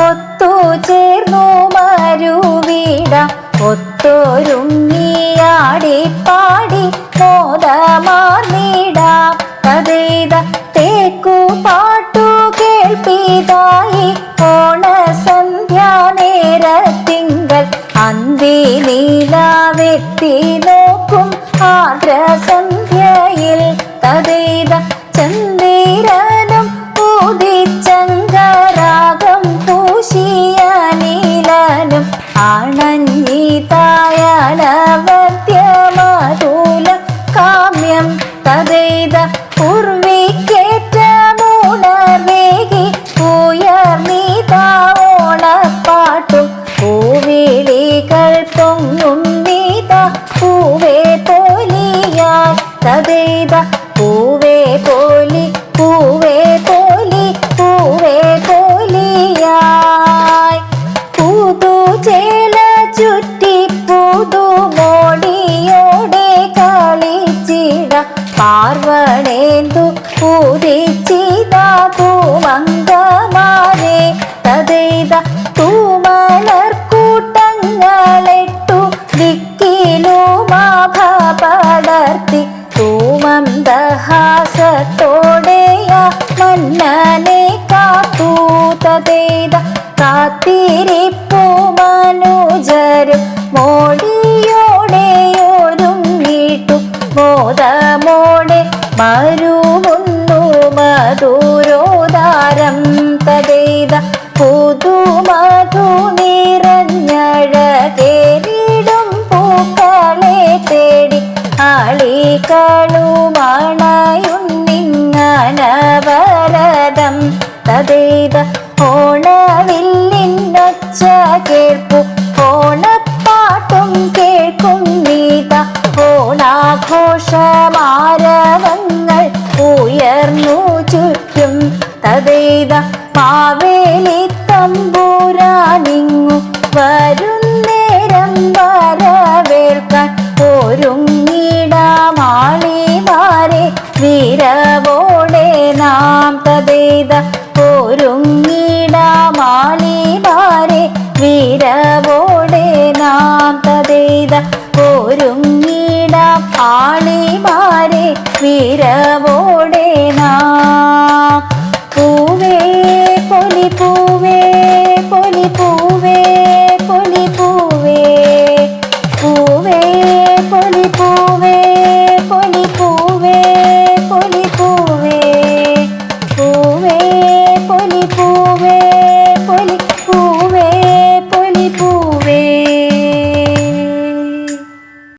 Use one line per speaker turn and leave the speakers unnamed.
ഒത്തു ചേർന്നു മരുവിടം ഒത്തൊരുങ്ങിയാടി പാടി മോദമാർന്നിട അതേത തേക്കു പാട്ടു കേൾപ്പിതായി ഓണ സന്ധ്യ നേരത്തിങ്കൾ അന്തി നീല നീലാവെത്തി നോക്കും ആദ്രസന്ധ്യ പാർവണേന്ദു പൂതിച്ചിതാ പൂമംഗമാരെ തതൈത തൂമലർക്കൂട്ടങ്ങളെട്ടു ദിക്കിലുമാ പടർത്തി തൂമന്ദഹാസത്തോടെയ മന്നനെ കാത്തു. തതൈത കാത്തിരിപ്പു മനുജരും മോടി മധുരോദാരം തതേത പുതുമധു നിറഞ്ഞഴകേരിടും പൂക്കളെ തേടി ആളികളുമണയുന്നിങ്ങനവരതം തതേത ഓണവില്ലിന്നൊച്ച കേൾപ്പു ഓണപ്പാട്ടും കേൾക്കും നീത ഓണാഘോഷമാരവങ്ങൾ മാവേലി തമ്പൂരാനിങ്ങു വരുന്നേരം വരവേൽക്കാൻ ഒരുങ്ങിടാമാളിമാരെ വീരവോടെ നാം തതേത ഒരുങ്ങിടാമാളിമാരെ కొలివే కొలిపో